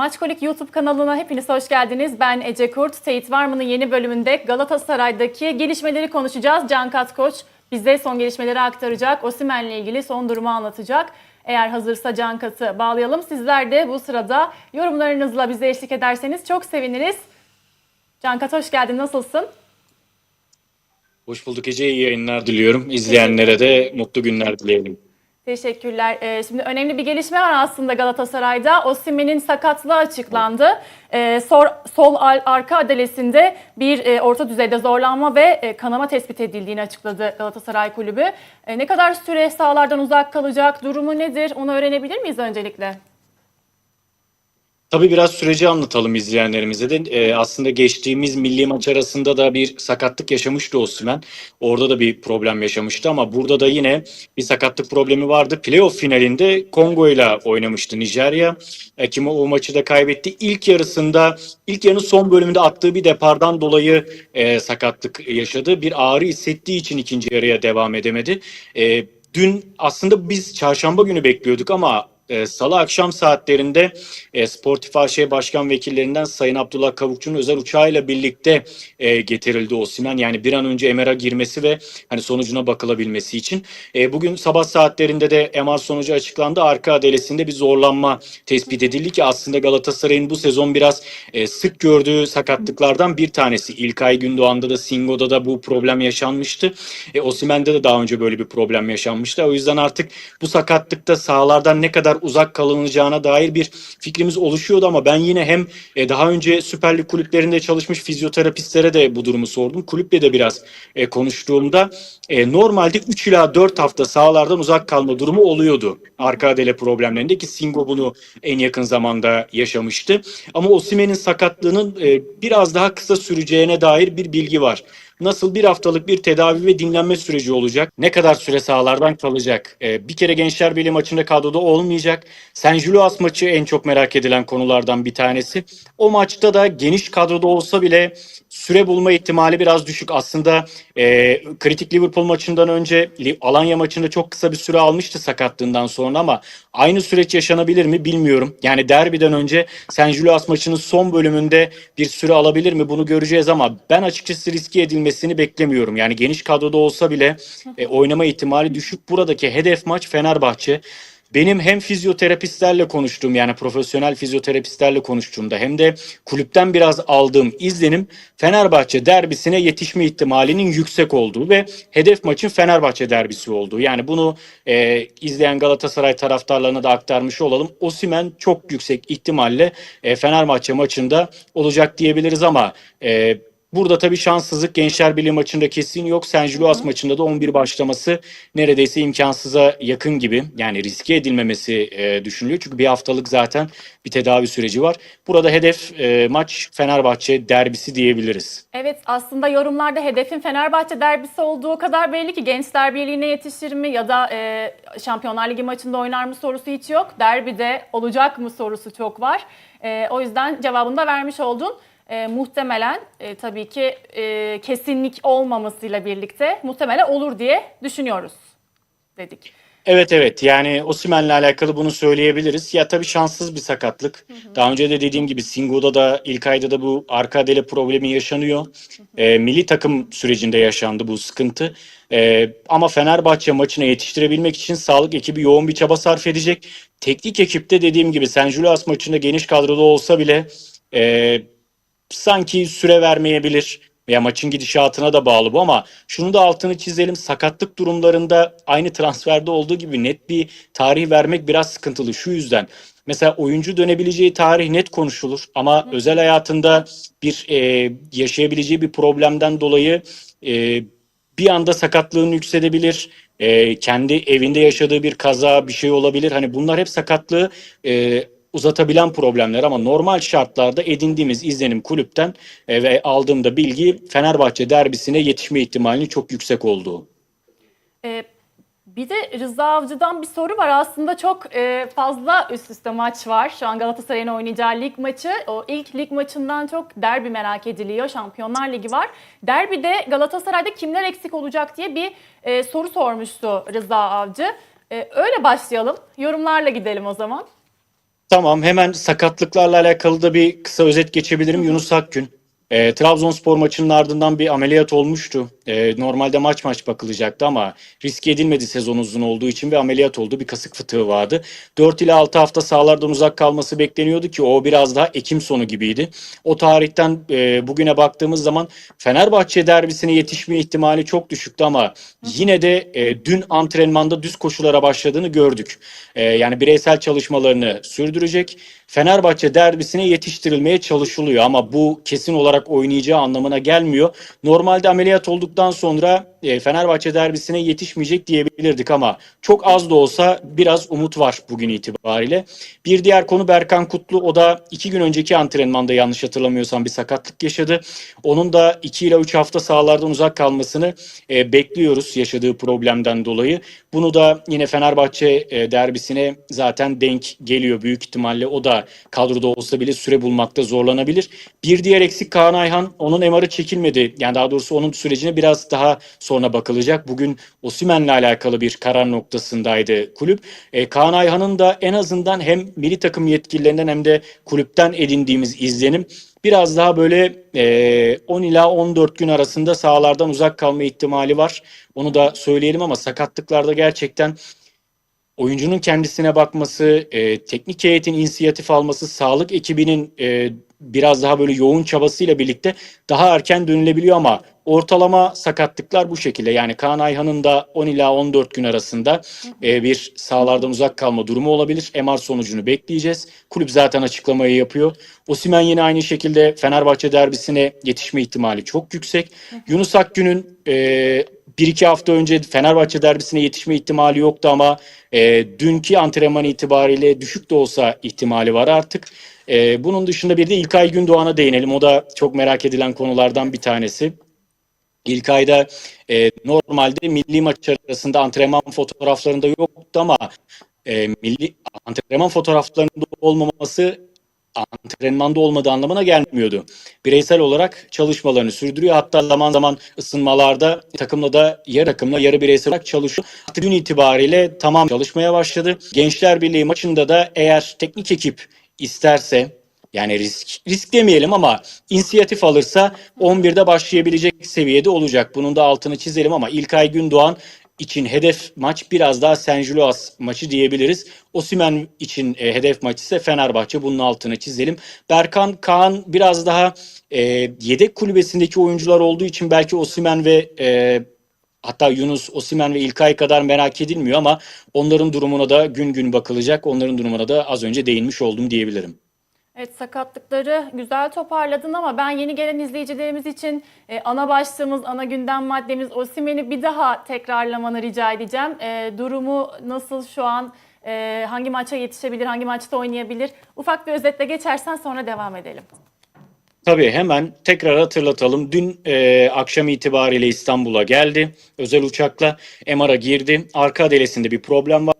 Maçkolik YouTube kanalına hepiniz hoş geldiniz. Ben Ece Kurt. Teyit Varmı'nın yeni bölümünde Galatasaray'daki gelişmeleri konuşacağız. Can Kat Koç bize son gelişmeleri aktaracak. Osimhen'le ilgili son durumu anlatacak. Eğer hazırsa Can Kat'ı bağlayalım. Sizler de bu sırada yorumlarınızla bize eşlik ederseniz çok seviniriz. Can Kat hoş geldin. Nasılsın? Hoş bulduk Ece. İyi yayınlar diliyorum. İzleyenlere de mutlu günler dileyelim. Teşekkürler. Ee, şimdi önemli bir gelişme var aslında Galatasaray'da. Osimhen'in sakatlığı açıklandı. Ee, sol, sol arka adalesinde bir e, orta düzeyde zorlanma ve e, kanama tespit edildiğini açıkladı Galatasaray Kulübü. E, ne kadar süre sahalardan uzak kalacak, durumu nedir onu öğrenebilir miyiz öncelikle? Tabii biraz süreci anlatalım izleyenlerimize de. Ee, aslında geçtiğimiz milli maç arasında da bir sakatlık yaşamıştı Osimhen. Orada da bir problem yaşamıştı ama burada da yine bir sakatlık problemi vardı. Playoff finalinde Kongo ile oynamıştı Nijerya. Kim o maçı da kaybetti. İlk yarısında, ilk yarının son bölümünde attığı bir depardan dolayı e, sakatlık yaşadı. Bir ağrı hissettiği için ikinci yarıya devam edemedi. E, dün aslında biz çarşamba günü bekliyorduk ama e, Salı akşam saatlerinde e, Sportif AŞ Başkan Vekillerinden Sayın Abdullah Kavukçu'nun özel uçağıyla birlikte e, getirildi Osimhen. Yani bir an önce MR'a girmesi ve hani sonucuna bakılabilmesi için. E, bugün sabah saatlerinde de MR sonucu açıklandı. Arka adelesinde bir zorlanma tespit edildi ki aslında Galatasaray'ın bu sezon biraz e, sık gördüğü sakatlıklardan bir tanesi. İlkay Gündoğan'da da Singo'da da bu problem yaşanmıştı. E, Osimhen'de de daha önce böyle bir problem yaşanmıştı. O yüzden artık bu sakatlıkta sahalardan ne kadar uzak kalınacağına dair bir fikrimiz oluşuyordu ama ben yine hem e, daha önce Süper Lig kulüplerinde çalışmış fizyoterapistlere de bu durumu sordum. Kulüple de biraz e, konuştuğumda e, normalde 3 ila 4 hafta sahalardan uzak kalma durumu oluyordu. Arka adele problemlerinde ki Singo bunu en yakın zamanda yaşamıştı. Ama Osimhen'in sakatlığının e, biraz daha kısa süreceğine dair bir bilgi var. Nasıl bir haftalık bir tedavi ve dinlenme süreci olacak? Ne kadar süre sahalardan kalacak? Ee, bir kere Gençler Birliği maçında kadroda olmayacak. San Julius maçı en çok merak edilen konulardan bir tanesi. O maçta da geniş kadroda olsa bile süre bulma ihtimali biraz düşük. Aslında e, kritik Liverpool maçından önce Alanya maçında çok kısa bir süre almıştı sakatlığından sonra ama aynı süreç yaşanabilir mi bilmiyorum. Yani derbiden önce San Julius maçının son bölümünde bir süre alabilir mi bunu göreceğiz ama ben açıkçası riske edilmesini beklemiyorum. Yani geniş kadroda olsa bile e, oynama ihtimali düşük. Buradaki hedef maç Fenerbahçe. Benim hem fizyoterapistlerle konuştuğum yani profesyonel fizyoterapistlerle konuştuğumda hem de kulüpten biraz aldığım izlenim Fenerbahçe derbisine yetişme ihtimalinin yüksek olduğu ve hedef maçın Fenerbahçe derbisi olduğu. Yani bunu e, izleyen Galatasaray taraftarlarına da aktarmış olalım. Osimhen çok yüksek ihtimalle e, Fenerbahçe maçında olacak diyebiliriz ama e, Burada tabii şanssızlık Gençler Birliği maçında kesin yok. San Julius maçında da 11 başlaması neredeyse imkansıza yakın gibi. Yani riske edilmemesi e, düşünülüyor. Çünkü bir haftalık zaten bir tedavi süreci var. Burada hedef e, maç Fenerbahçe derbisi diyebiliriz. Evet aslında yorumlarda hedefin Fenerbahçe derbisi olduğu kadar belli ki Gençler Birliği'ne yetişir mi ya da e, Şampiyonlar Ligi maçında oynar mı sorusu hiç yok. Derbide olacak mı sorusu çok var. E, o yüzden cevabını da vermiş oldun. E, muhtemelen e, tabii ki e, kesinlik olmamasıyla birlikte muhtemelen olur diye düşünüyoruz dedik. Evet evet yani Osimhen'le alakalı bunu söyleyebiliriz. Ya tabii şanssız bir sakatlık. Daha önce de dediğim gibi Singo'da da ilk ayda da bu arka adele problemi yaşanıyor. Ee, milli takım sürecinde yaşandı bu sıkıntı. Ee, ama Fenerbahçe maçına yetiştirebilmek için sağlık ekibi yoğun bir çaba sarf edecek. Teknik ekipte dediğim gibi San Julius maçında geniş kadroda olsa bile e, sanki süre vermeyebilir veya maçın gidişatına da bağlı bu ama şunu da altını çizelim sakatlık durumlarında aynı transferde olduğu gibi net bir tarih vermek biraz sıkıntılı şu yüzden. Mesela oyuncu dönebileceği tarih net konuşulur ama özel hayatında bir e, yaşayabileceği bir problemden dolayı e, bir anda sakatlığın yükselebilir. E, kendi evinde yaşadığı bir kaza bir şey olabilir. Hani bunlar hep sakatlığı e, uzatabilen problemler ama normal şartlarda edindiğimiz izlenim kulüpten e, ve aldığımda bilgi Fenerbahçe derbisine yetişme ihtimalinin çok yüksek olduğu. Ee, bir de Rıza Avcı'dan bir soru var. Aslında çok e, fazla üst üste maç var. Şu an Galatasaray'ın oynayacağı lig maçı. O ilk lig maçından çok derbi merak ediliyor. Şampiyonlar Ligi var. Derbide Galatasaray'da kimler eksik olacak diye bir e, soru sormuştu Rıza Avcı. E, öyle başlayalım. Yorumlarla gidelim o zaman. Tamam hemen sakatlıklarla alakalı da bir kısa özet geçebilirim. Yunus Akgün. E, Trabzonspor maçının ardından bir ameliyat olmuştu. E, normalde maç maç bakılacaktı ama risk edilmedi sezon uzun olduğu için bir ameliyat oldu. Bir kasık fıtığı vardı. 4 ile 6 hafta sahalardan uzak kalması bekleniyordu ki o biraz daha Ekim sonu gibiydi. O tarihten e, bugüne baktığımız zaman Fenerbahçe derbisine yetişme ihtimali çok düşüktü ama yine de e, dün antrenmanda düz koşulara başladığını gördük. E, yani bireysel çalışmalarını sürdürecek. Fenerbahçe derbisine yetiştirilmeye çalışılıyor ama bu kesin olarak oynayacağı anlamına gelmiyor. Normalde ameliyat olduktan sonra e, Fenerbahçe derbisine yetişmeyecek diyebilirdik ama çok az da olsa biraz umut var bugün itibariyle. Bir diğer konu Berkan Kutlu. O da iki gün önceki antrenmanda yanlış hatırlamıyorsam bir sakatlık yaşadı. Onun da 2 ile 3 hafta sahalardan uzak kalmasını e, bekliyoruz yaşadığı problemden dolayı. Bunu da yine Fenerbahçe e, derbisine zaten denk geliyor büyük ihtimalle. O da kadroda olsa bile süre bulmakta zorlanabilir. Bir diğer eksik Kaan Ayhan. Onun MR'ı çekilmedi. Yani daha doğrusu onun sürecine biraz daha sonra bakılacak. Bugün Osimhen'le alakalı bir karar noktasındaydı kulüp. E, Kaan Ayhan'ın da en azından hem milli takım yetkililerinden hem de kulüpten edindiğimiz izlenim biraz daha böyle e, 10 ila 14 gün arasında sahalardan uzak kalma ihtimali var. Onu da söyleyelim ama sakatlıklarda gerçekten oyuncunun kendisine bakması, e, teknik heyetin inisiyatif alması, sağlık ekibinin e, biraz daha böyle yoğun çabasıyla birlikte daha erken dönülebiliyor ama ortalama sakatlıklar bu şekilde. Yani Kaan Ayhan'ın da 10 ila 14 gün arasında e, bir sahalardan uzak kalma durumu olabilir. MR sonucunu bekleyeceğiz. Kulüp zaten açıklamayı yapıyor. Osimhen yine aynı şekilde Fenerbahçe derbisine yetişme ihtimali çok yüksek. Yunus Akgün'ün e, bir iki hafta önce Fenerbahçe derbisine yetişme ihtimali yoktu ama e, dünkü antrenman itibariyle düşük de olsa ihtimali var artık. E, bunun dışında bir de İlkay Gündoğan'a değinelim. O da çok merak edilen konulardan bir tanesi. İlkay'da e, normalde milli maç arasında antrenman fotoğraflarında yoktu ama e, milli antrenman fotoğraflarında olmaması antrenmanda olmadığı anlamına gelmiyordu. Bireysel olarak çalışmalarını sürdürüyor. Hatta zaman zaman ısınmalarda takımla da yarı takımla yarı bireysel olarak çalışıyor. Hatta dün itibariyle tamam çalışmaya başladı. Gençler Birliği maçında da eğer teknik ekip isterse yani risk risk demeyelim ama inisiyatif alırsa 11'de başlayabilecek seviyede olacak. Bunun da altını çizelim ama İlkay Gündoğan için hedef maç biraz daha Senjuloas maçı diyebiliriz. Osimen için e, hedef maç ise Fenerbahçe. Bunun altını çizelim. Berkan Kaan biraz daha e, yedek kulübesindeki oyuncular olduğu için belki Osimen ve e, hatta Yunus, Osimen ve İlkay kadar merak edilmiyor ama onların durumuna da gün gün bakılacak. Onların durumuna da az önce değinmiş oldum diyebilirim. Evet sakatlıkları güzel toparladın ama ben yeni gelen izleyicilerimiz için e, ana başlığımız, ana gündem maddemiz Osimhen'i bir daha tekrarlamanı rica edeceğim. E, durumu nasıl şu an, e, hangi maça yetişebilir, hangi maçta oynayabilir? Ufak bir özetle geçersen sonra devam edelim. Tabii hemen tekrar hatırlatalım. Dün e, akşam itibariyle İstanbul'a geldi. Özel uçakla MR'a girdi. Arka adelesinde bir problem var.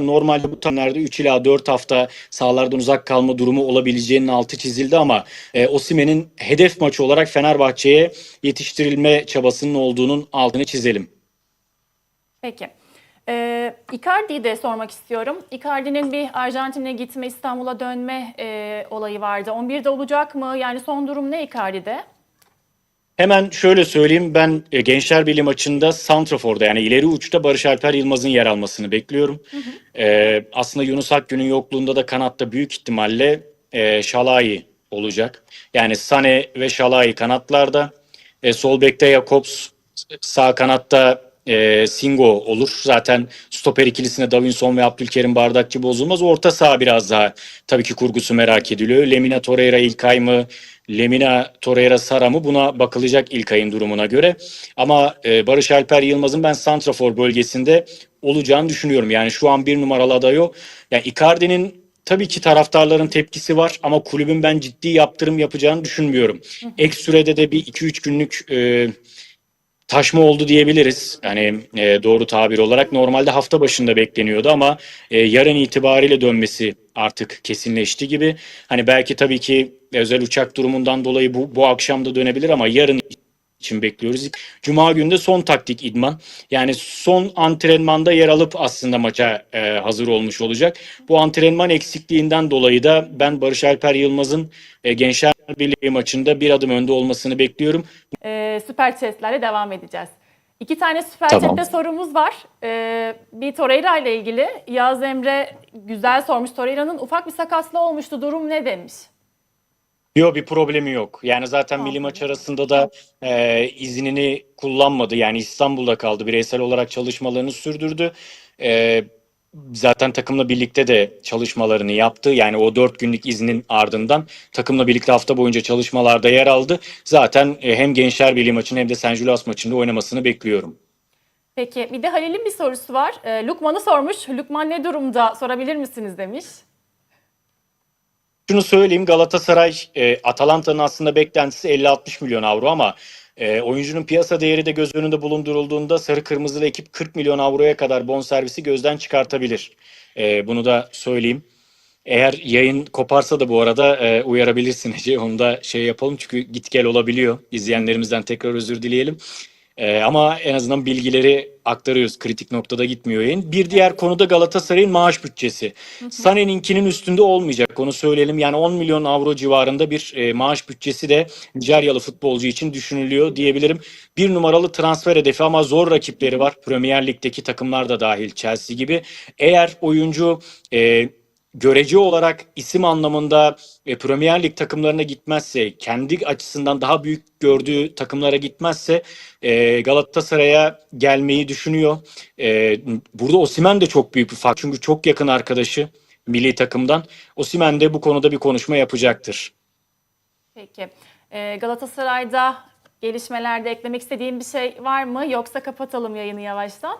Normalde bu tanelerde 3 ila 4 hafta sahalardan uzak kalma durumu olabileceğinin altı çizildi ama e, Osimen'in hedef maçı olarak Fenerbahçe'ye yetiştirilme çabasının olduğunun altını çizelim. Peki. Ee, Icardi'yi de sormak istiyorum. Icardi'nin bir Arjantin'e gitme, İstanbul'a dönme e, olayı vardı. 11'de olacak mı? Yani son durum ne Icardi'de? Hemen şöyle söyleyeyim ben e, Gençler Birliği maçında Santrafor'da yani ileri uçta Barış Alper Yılmaz'ın yer almasını bekliyorum. E, aslında Yunus Akgün'ün yokluğunda da kanatta büyük ihtimalle e, Şalai olacak. Yani Sane ve Şalai kanatlarda. E, sol bekte Jakobs, sağ kanatta e, Singo olur. Zaten stoper ikilisine Davinson ve Abdülkerim Bardakçı bozulmaz. Orta saha biraz daha tabii ki kurgusu merak ediliyor. Lemina Torreira İlkay mı? Lemina Torreira Sara mı? Buna bakılacak İlkay'ın durumuna göre. Ama e, Barış Alper Yılmaz'ın ben Santrafor bölgesinde olacağını düşünüyorum. Yani şu an bir numaralı aday o. Yani Icardi'nin tabii ki taraftarların tepkisi var ama kulübün ben ciddi yaptırım yapacağını düşünmüyorum. Ek sürede de bir 2-3 günlük e, taşma oldu diyebiliriz. Yani e, doğru tabir olarak normalde hafta başında bekleniyordu ama e, yarın itibariyle dönmesi artık kesinleşti gibi. Hani belki tabii ki özel uçak durumundan dolayı bu bu akşam da dönebilir ama yarın için bekliyoruz. Cuma günü de son taktik idman. Yani son antrenmanda yer alıp aslında maça e, hazır olmuş olacak. Bu antrenman eksikliğinden dolayı da ben Barış Alper Yılmaz'ın e, Gençler Birliği maçında bir adım önde olmasını bekliyorum. Ee, süper chatlerle devam edeceğiz. İki tane süper Tamam. chatte sorumuz var. Ee, bir Torreira ile ilgili. Yaz Emre güzel sormuş. Torreira'nın ufak bir sakatlığı olmuştu. Durum ne demiş? Yok bir problemi yok. Yani zaten milli maç arasında da e, iznini kullanmadı. Yani İstanbul'da kaldı. Bireysel olarak çalışmalarını sürdürdü. E, zaten takımla birlikte de çalışmalarını yaptı. Yani o dört günlük iznin ardından takımla birlikte hafta boyunca çalışmalarda yer aldı. Zaten e, hem Gençler Birliği maçını hem de San Julius maçında oynamasını bekliyorum. Peki bir de Halil'in bir sorusu var. Ee, Lukman'ı sormuş. Lukman ne durumda sorabilir misiniz demiş. Şunu söyleyeyim Galatasaray e, Atalanta'nın aslında beklentisi 50-60 milyon avro ama e, oyuncunun piyasa değeri de göz önünde bulundurulduğunda sarı kırmızılı ekip 40 milyon avroya kadar bonservisi gözden çıkartabilir. E, bunu da söyleyeyim. Eğer yayın koparsa da bu arada e, uyarabilirsin Ece. Onu da şey yapalım çünkü git gel olabiliyor. İzleyenlerimizden tekrar özür dileyelim. E, ama en azından bilgileri aktarıyoruz. Kritik noktada gitmiyor yayın. Bir diğer konuda Galatasaray'ın maaş bütçesi. Sané'ninkinin üstünde olmayacak. Onu söyleyelim. Yani 10 milyon avro civarında bir e, maaş bütçesi de Nijeryalı futbolcu için düşünülüyor diyebilirim. Bir numaralı transfer hedefi ama zor rakipleri var. Premier Lig'deki takımlar da dahil Chelsea gibi. Eğer oyuncu e, görece olarak isim anlamında e, Premier Lig takımlarına gitmezse, kendi açısından daha büyük gördüğü takımlara gitmezse e, Galatasaray'a gelmeyi düşünüyor. E, burada Osimhen de çok büyük bir fark çünkü çok yakın arkadaşı milli takımdan. Osimhen de bu konuda bir konuşma yapacaktır. Peki. Ee, Galatasaray'da gelişmelerde eklemek istediğin bir şey var mı? Yoksa kapatalım yayını yavaştan.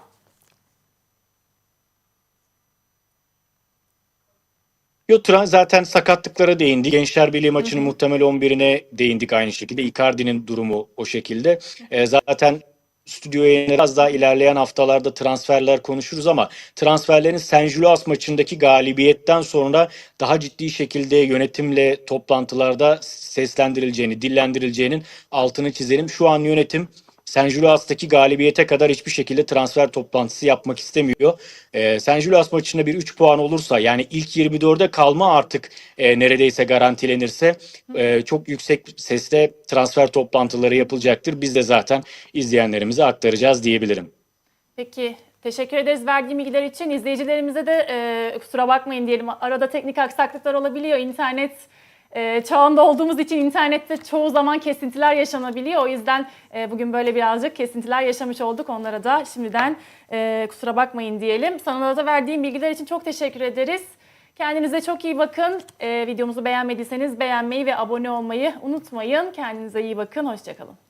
Yo Tran zaten sakatlıklara değindi. Gençler Birliği maçının muhtemel 11'ine değindik aynı şekilde. Icardi'nin durumu o şekilde. E, zaten stüdyo yayınları biraz daha ilerleyen haftalarda transferler konuşuruz ama transferlerin San Julius maçındaki galibiyetten sonra daha ciddi şekilde yönetimle toplantılarda seslendirileceğini, dillendirileceğinin altını çizelim. Şu an yönetim San Julius'taki galibiyete kadar hiçbir şekilde transfer toplantısı yapmak istemiyor. Ee, San Julius maçında bir 3 puan olursa yani ilk 24'e kalma artık e, neredeyse garantilenirse e, çok yüksek sesle transfer toplantıları yapılacaktır. Biz de zaten izleyenlerimize aktaracağız diyebilirim. Peki. Teşekkür ederiz verdiğim bilgiler için. İzleyicilerimize de e, kusura bakmayın diyelim. Arada teknik aksaklıklar olabiliyor. İnternet e, çağında olduğumuz için internette çoğu zaman kesintiler yaşanabiliyor. O yüzden e, bugün böyle birazcık kesintiler yaşamış olduk. Onlara da şimdiden e, kusura bakmayın diyelim. Sana da verdiğim bilgiler için çok teşekkür ederiz. Kendinize çok iyi bakın. E, videomuzu beğenmediyseniz beğenmeyi ve abone olmayı unutmayın. Kendinize iyi bakın. Hoşçakalın.